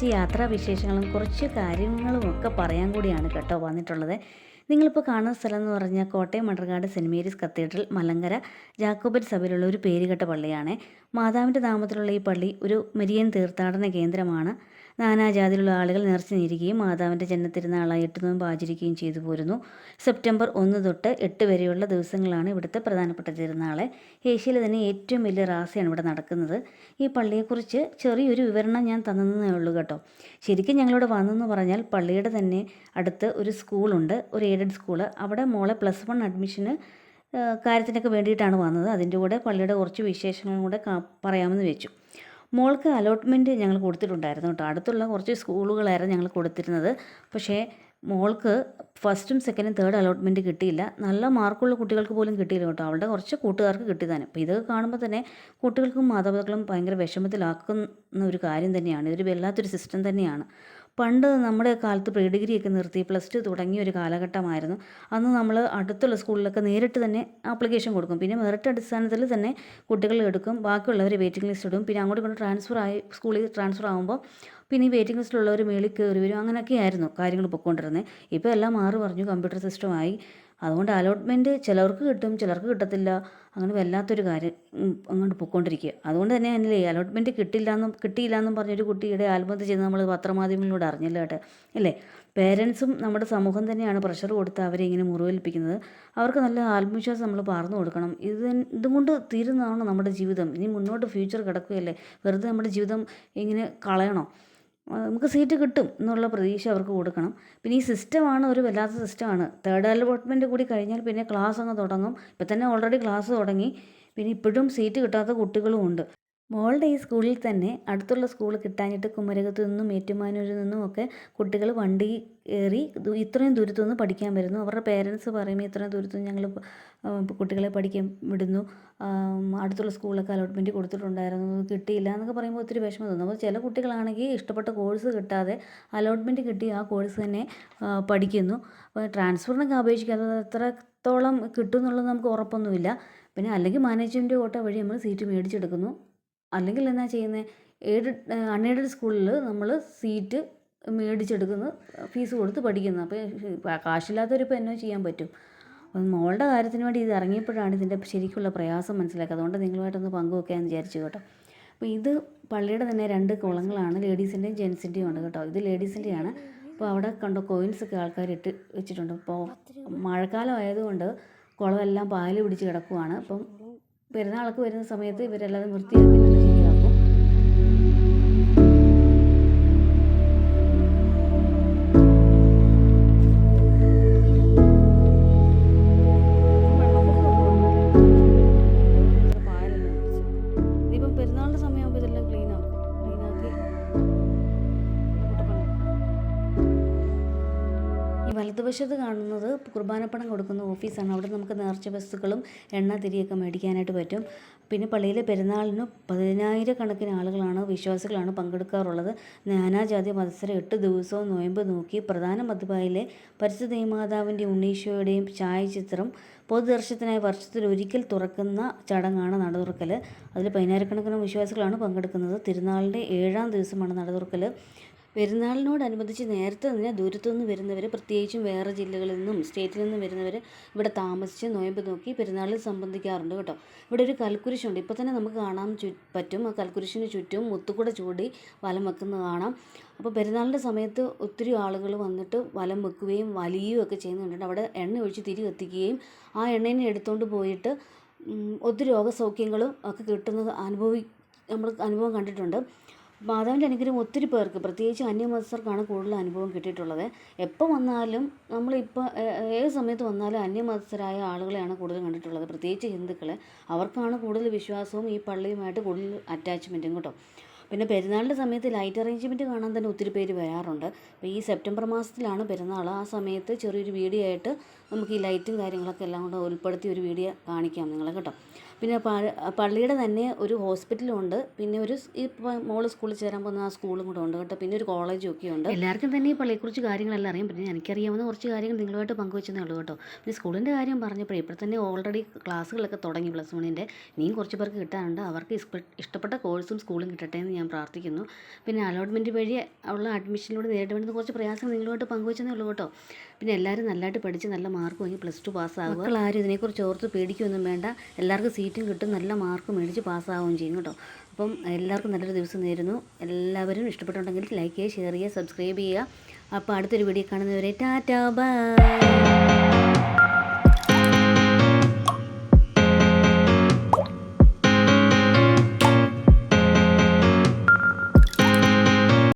കുറച്ച് യാത്രാ വിശേഷങ്ങളും കുറച്ച് കാര്യങ്ങളും ഒക്കെ പറയാൻ കൂടിയാണ് കേട്ടോ വന്നിട്ടുള്ളത്. നിങ്ങളിപ്പോൾ കാണുന്ന സ്ഥലം എന്ന് പറഞ്ഞാൽ Kottayam Manarcad Saint Mary's Cathedral Malankara Jacobite സഭയിലുള്ള ഒരു പേരുകെട്ട പള്ളിയാണ്. മാതാവിന്റെ നാമത്തിലുള്ള ഈ പള്ളി ഒരു മെരിയൻ തീർത്ഥാടന കേന്ദ്രമാണ്. നാനാജാതിയിലുള്ള ആളുകൾ നിറച്ചു നീരുകയും മാതാവിന്റെ ജന്മത്തിരുന്നാളായി എട്ട് നോമ്പ് ആചരിക്കുകയും ചെയ്തു പോരുന്നു. സെപ്റ്റംബർ ഒന്ന് തൊട്ട് എട്ട് വരെയുള്ള ദിവസങ്ങളാണ് ഇവിടുത്തെ പ്രധാനപ്പെട്ട തിരുനാളെ. ഏഷ്യയിലെ തന്നെ ഏറ്റവും വലിയ റാസയാണ് ഇവിടെ നടക്കുന്നത്. ഈ പള്ളിയെക്കുറിച്ച് ചെറിയൊരു വിവരണം ഞാൻ തന്നതെന്നേ ഉള്ളൂ കേട്ടോ. ശരിക്കും ഞങ്ങളിവിടെ വന്നെന്ന് പറഞ്ഞാൽ പള്ളിയുടെ തന്നെ അടുത്ത് ഒരു സ്കൂളുണ്ട്. ഒരു എയ്ഡഡ് സ്കൂൾ. അവിടെ മോളെ പ്ലസ് വൺ അഡ്മിഷന് കാര്യത്തിനൊക്കെ വേണ്ടിയിട്ടാണ് വന്നത്. അതിന്റെ കൂടെ പള്ളിയുടെ കുറച്ച് വിശേഷങ്ങളും കൂടെ പറയാമെന്ന് വെച്ചു. മോൾക്ക് അലോട്ട്മെന്റ് ഞങ്ങൾ കൊടുത്തിട്ടുണ്ടായിരുന്നു കേട്ടോ. അടുത്തുള്ള കുറച്ച് സ്കൂളുകളായിരുന്നു ഞങ്ങൾ കൊടുത്തിരുന്നത്. പക്ഷേ മോൾക്ക് ഫസ്റ്റും സെക്കൻഡും തേർഡ് അലോട്ട്മെന്റ് കിട്ടിയില്ല. നല്ല മാർക്കുള്ള കുട്ടികൾക്ക് പോലും കിട്ടിയില്ല കേട്ടോ. അവളുടെ കുറച്ച് കൂട്ടുകാർക്ക് കിട്ടിയതാണ് അപ്പോൾ ഇത് കാണുമ്പോൾ തന്നെ കുട്ടികൾക്കും മാതാപിതാക്കളും ഭയങ്കര വിഷമത്തിലാക്കുന്ന ഒരു കാര്യം തന്നെയാണ്. ഇതൊരു വല്ലാത്തൊരു സിസ്റ്റം തന്നെയാണ്. പണ്ട് നമ്മുടെ കാലത്ത് പ്രീ ഡിഗ്രി ഒക്കെ നിർത്തി പ്ലസ് ടു തുടങ്ങിയ ഒരു കാലഘട്ടമായിരുന്നു. അന്ന് നമ്മൾ അടുത്തുള്ള സ്കൂളിലൊക്കെ നേരിട്ട് തന്നെ ആപ്ലിക്കേഷൻ കൊടുക്കും. പിന്നെ മെറിറ്റ് അടിസ്ഥാനത്തിൽ തന്നെ കുട്ടികൾ എടുക്കും. ബാക്കിയുള്ളവർ വെയിറ്റിംഗ് ലിസ്റ്റ് ഇടും. പിന്നെ അങ്ങോട്ട് ഇങ്ങോട്ട് ട്രാൻസ്ഫർ ആയി സ്കൂളിൽ ട്രാൻസ്ഫർ ആകുമ്പോൾ പിന്നെ ഈ വെയിറ്റിംഗ് ലിസ്റ്റിലുള്ളവർ മേളിൽ കയറി വരും. അങ്ങനെയൊക്കെ ആയിരുന്നു കാര്യങ്ങൾ പൊയ്ക്കൊണ്ടിരുന്നത്. ഇപ്പോൾ എല്ലാം മാറി പറഞ്ഞു കമ്പ്യൂട്ടർ സിസ്റ്റമായി അതുകൊണ്ട് അലോട്ട്മെന്റ് ചിലർക്ക് കിട്ടും ചിലർക്ക് കിട്ടത്തില്ല. അങ്ങനെ വല്ലാത്തൊരു കാര്യം അങ്ങോട്ട് പൊയ്ക്കൊണ്ടിരിക്കുക. അതുകൊണ്ട് തന്നെ അല്ലേ അലോട്ട്മെന്റ് കിട്ടില്ല എന്നും കിട്ടിയില്ല എന്നും പറഞ്ഞൊരു കുട്ടിയുടെ ആത്മഹത്യ ചെയ്ത് നമ്മൾ പത്രമാധ്യമങ്ങളിലൂടെ അറിഞ്ഞല്ലോ കേട്ടെ. അല്ലേ പേരൻസും നമ്മുടെ സമൂഹം തന്നെയാണ് പ്രഷർ കൊടുത്ത് അവരെ ഇങ്ങനെ മുറിവേൽപ്പിക്കുന്നത്. അവർക്ക് നല്ല ആത്മവിശ്വാസം നമ്മൾ പറഞ്ഞു കൊടുക്കണം. ഇത് ഇതുകൊണ്ട് ഇതും തീരുന്നതാണ് നമ്മുടെ ജീവിതം. ഇനി മുന്നോട്ട് ഫ്യൂച്ചർ കിടക്കുകയല്ലേ? വെറുതെ നമ്മുടെ ജീവിതം ഇങ്ങനെ കളയണോ? നമുക്ക് സീറ്റ് കിട്ടും എന്നുള്ള പ്രതീക്ഷ അവർക്ക് കൊടുക്കണം. പിന്നെ ഈ സിസ്റ്റമാണ് ഒരു വല്ലാത്ത സിസ്റ്റമാണ് തേർഡ് അലോട്ട്മെന്റ് കൂടി കഴിഞ്ഞാൽ പിന്നെ ക്ലാസ് അങ്ങ് തുടങ്ങും. ഇപ്പം തന്നെ ഓൾറെഡി ക്ലാസ് തുടങ്ങി. പിന്നെ ഇപ്പോഴും സീറ്റ് കിട്ടാത്ത കുട്ടികളും ഉണ്ട്. മോളുടെ ഈ സ്കൂളിൽ തന്നെ അടുത്തുള്ള സ്കൂൾ കിട്ടാഞ്ഞിട്ട് കുമരകത്തു നിന്നും ഏറ്റുമാനൂരിൽ നിന്നും ഒക്കെ കുട്ടികൾ വണ്ടി കയറി ഇത്രയും ദൂരത്തു നിന്ന് പഠിക്കാൻ വരുന്നു. അവരുടെ പേരൻസ് പറയുമ്പോൾ ഇത്രയും ദൂരത്തു നിന്ന് ഞങ്ങൾ കുട്ടികളെ പഠിക്കാൻ വിടുന്നു. അടുത്തുള്ള സ്കൂളിലൊക്കെ അലോട്ട്മെന്റ് കൊടുത്തിട്ടുണ്ടായിരുന്നു. കിട്ടിയില്ല എന്നൊക്കെ പറയുമ്പോൾ ഒത്തിരി വിഷമം തോന്നും. അപ്പോൾ ചില കുട്ടികളാണെങ്കിൽ ഇഷ്ടപ്പെട്ട കോഴ്സ് കിട്ടാതെ അലോട്ട്മെന്റ് കിട്ടി ആ കോഴ്സ് തന്നെ പഠിക്കുന്നു. അപ്പോൾ ട്രാൻസ്ഫറിനൊക്കെ അപേക്ഷിക്കാതെ എത്രത്തോളം കിട്ടും എന്നുള്ളത് നമുക്ക് ഉറപ്പൊന്നുമില്ല. പിന്നെ അല്ലെങ്കിൽ മാനേജ്മെന്റ് കോട്ട വഴി നമ്മൾ സീറ്റ് മേടിച്ചെടുക്കുന്നു. അല്ലെങ്കിൽ എന്നാ ചെയ്യുന്നത് എയ്ഡഡ് അൺഎയ്ഡഡ് സ്കൂളിൽ നമ്മൾ സീറ്റ് മേടിച്ചെടുക്കുന്നു ഫീസ് കൊടുത്ത് പഠിക്കുന്നു. അപ്പോൾ കാശില്ലാത്തവരിപ്പോൾ എന്നോ ചെയ്യാൻ പറ്റും. അപ്പം മോളുടെ കാര്യത്തിന് വേണ്ടി ഇത് ഇറങ്ങിയപ്പോഴാണ് ഇതിന്റെ ശരിക്കുള്ള പ്രയാസം മനസ്സിലാക്കുക. അതുകൊണ്ട് നിങ്ങളുമായിട്ടൊന്ന് പങ്കുവെക്കാമെന്ന് വിചാരിച്ചു കേട്ടോ. അപ്പോൾ ഇത് പള്ളിയുടെ തന്നെ രണ്ട് കുളങ്ങളാണ് ലേഡീസിന്റെയും ജെൻസിന്റെയും ഉണ്ട് കേട്ടോ. ഇത് ലേഡീസിന്റെയാണ്. അപ്പോൾ അവിടെ കണ്ടോ കോയിൻസ് ഒക്കെ ആൾക്കാർ ഇട്ട് വെച്ചിട്ടുണ്ട്. അപ്പോൾ മഴക്കാലം ആയതുകൊണ്ട് കുളമെല്ലാം പാൽ പിടിച്ച് കിടക്കുവാണ്. അപ്പം പെരുന്നാളൊക്കെ വരുന്ന സമയത്ത് ഇവരെല്ലാം വൃത്തിയാക്കി നല്ല കാണുന്നത് കാണുന്നത് കുർബാനപ്പണം കൊടുക്കുന്ന ഓഫീസാണ്. അവിടെ നമുക്ക് നേർച്ച വസ്തുക്കളും എണ്ണ തിരിയൊക്കെ മേടിക്കാനായിട്ട് പറ്റും. പിന്നെ പള്ളിയിലെ പെരുന്നാളിന് പതിനായിരക്കണക്കിന് ആളുകളാണ് വിശ്വാസികളാണ് പങ്കെടുക്കാറുള്ളത്. നാനാജാതി മത്സരം എട്ട് ദിവസവും നോയമ്പ് നോക്കി പ്രധാന മധുബായിലെ പരിശുദ്ധ മാതാവിന്റെ ഉണ്ണീശോയുടെയും ഛായാചിത്രം പൊതുദർശനത്തിനായി വർഷത്തിൽ ഒരിക്കൽ തുറക്കുന്ന ചടങ്ങാണ് നട തുറക്കൽ അതിൽ പതിനായിരക്കണക്കിന് വിശ്വാസികളാണ് പങ്കെടുക്കുന്നത്. തിരുനാളിന്റെ ഏഴാം ദിവസമാണ് നട തുറക്കൽ പെരുന്നാളിനോടനുബന്ധിച്ച് നേരത്തെ തന്നെ ദൂരത്തുനിന്ന് വരുന്നവർ പ്രത്യേകിച്ചും വേറെ ജില്ലകളിൽ നിന്നും സ്റ്റേറ്റിൽ നിന്നും വരുന്നവർ ഇവിടെ താമസിച്ച് നോയമ്പ് നോക്കി പെരുന്നാളിൽ സംബന്ധിക്കാറുണ്ട് കേട്ടോ. ഇവിടെ ഒരു കൽക്കുരിശുണ്ട്. ഇപ്പോൾ തന്നെ നമുക്ക് കാണാൻ പറ്റും. ആ കൽക്കുരിശിന് ചുറ്റും മുത്തുകൂടെ ചൂടി വലം വെക്കുന്നത് കാണാം. അപ്പോൾ പെരുന്നാളിന്റെ സമയത്ത് ഒത്തിരി ആളുകൾ വന്നിട്ട് വലം വെക്കുകയും വലിയുകയും ഒക്കെ ചെയ്യുന്നുണ്ട് അവിടെ എണ്ണ ഒഴിച്ച് തിരി കത്തിക്കുകയും ആ എണ്ണേനെ എടുത്തുകൊണ്ട് പോയിട്ട് ഒത്തിരി രോഗസൗഖ്യങ്ങളും ഒക്കെ കിട്ടുന്നത് അനുഭവി നമ്മൾ അനുഭവം കണ്ടിട്ടുണ്ട്. മാതാവിന്റെ അനുഗ്രഹം ഒത്തിരി പേർക്ക് പ്രത്യേകിച്ച് അന്യമതസ്ഥർക്കാണ് കൂടുതൽ അനുഭവം കിട്ടിയിട്ടുള്ളത്. എപ്പോൾ വന്നാലും നമ്മളിപ്പോൾ ഏത് സമയത്ത് വന്നാലും അന്യമതസ്ഥരായ ആളുകളെയാണ് കൂടുതൽ കണ്ടിട്ടുള്ളത്. പ്രത്യേകിച്ച് ഹിന്ദുക്കളെ. അവർക്കാണ് കൂടുതൽ വിശ്വാസവും ഈ പള്ളിയുമായിട്ട് കൂടുതൽ അറ്റാച്ച്മെന്റും കേട്ടോ. പിന്നെ പെരുന്നാളിന്റെ സമയത്ത് ലൈറ്റ് അറേഞ്ച്മെന്റ് കാണാൻ തന്നെ ഒത്തിരി പേര് വരാറുണ്ട്. അപ്പോൾ ഈ സെപ്റ്റംബർ മാസത്തിലാണ് പെരുന്നാൾ. ആ സമയത്ത് ചെറിയൊരു വീഡിയോ ആയിട്ട് നമുക്ക് ഈ ലൈറ്റും കാര്യങ്ങളൊക്കെ എല്ലാം കൂടെ ഉൾപ്പെടുത്തി ഒരു വീഡിയോ കാണിക്കാം നിങ്ങളെ കേട്ടോ. പിന്നെ പള്ളിയുടെ തന്നെ ഒരു ഹോസ്പിറ്റലും ഉണ്ട് പിന്നെ ഒരു ഇപ്പോൾ മോൾ സ്കൂളിൽ ചേരാൻ പോകുന്ന ആ സ്കൂളും കൂടെ ഉണ്ട് കേട്ടോ. പിന്നെ ഒരു കോളേജും ഒക്കെ ഉണ്ട്. എല്ലാവർക്കും തന്നെ ഈ പള്ളിയെക്കുറിച്ച് കാര്യങ്ങളെല്ലാം അറിയാം പിന്നെ എനിക്കറിയാവുന്ന കുറച്ച് കാര്യങ്ങൾ നിങ്ങളുമായിട്ട് പങ്കുവെച്ചതേ ഉള്ളൂ കേട്ടോ. പിന്നെ സ്കൂളിന്റെ കാര്യം പറഞ്ഞപ്പോഴേ ഇപ്പോൾ തന്നെ ഓൾറെഡി ക്ലാസ്സുകളൊക്കെ തുടങ്ങി പ്ലസ് വണ്ണിന്റെ. ഇനിയും കുറച്ച് പേർക്ക് കിട്ടാനുണ്ട്. അവർക്ക് ഇഷ്ടപ്പെട്ട കോഴ്സും സ്കൂളും കിട്ടട്ടെ എന്ന് ഞാൻ പ്രാർത്ഥിക്കുന്നു. പിന്നെ അലോട്ട്മെന്റ് വഴി ഉള്ള അഡ്മിഷനിലൂടെ നേരിട്ട് കുറച്ച് പ്രയാസങ്ങൾ നിങ്ങളുമായിട്ട് പങ്കുവെച്ചതേ ഉള്ളൂ കേട്ടോ. പിന്നെ എല്ലാവരും നല്ലതായിട്ട് പഠിച്ച് നല്ല മാർക്ക് വാങ്ങി പ്ലസ് ടു പാസ്സാകുക ആരും ഇതിനെക്കുറിച്ച് ഓർത്ത് പേടിക്കുകയൊന്നും വേണ്ട. എല്ലാവർക്കും സീറ്റും കിട്ടും നല്ല മാർക്ക് മേടിച്ച് പാസ്സാവുകയും ചെയ്യും കേട്ടോ. അപ്പം എല്ലാവർക്കും നല്ലൊരു ദിവസം നേരുന്നു. എല്ലാവരും ഇഷ്ടപ്പെട്ടുണ്ടെങ്കിൽ ലൈക്ക് ചെയ്യുക ഷെയർ ചെയ്യുക സബ്സ്ക്രൈബ് ചെയ്യുക. അപ്പോൾ അടുത്തൊരു വീഡിയോ കാണുന്നവരെ ടാറ്റാ ബൈ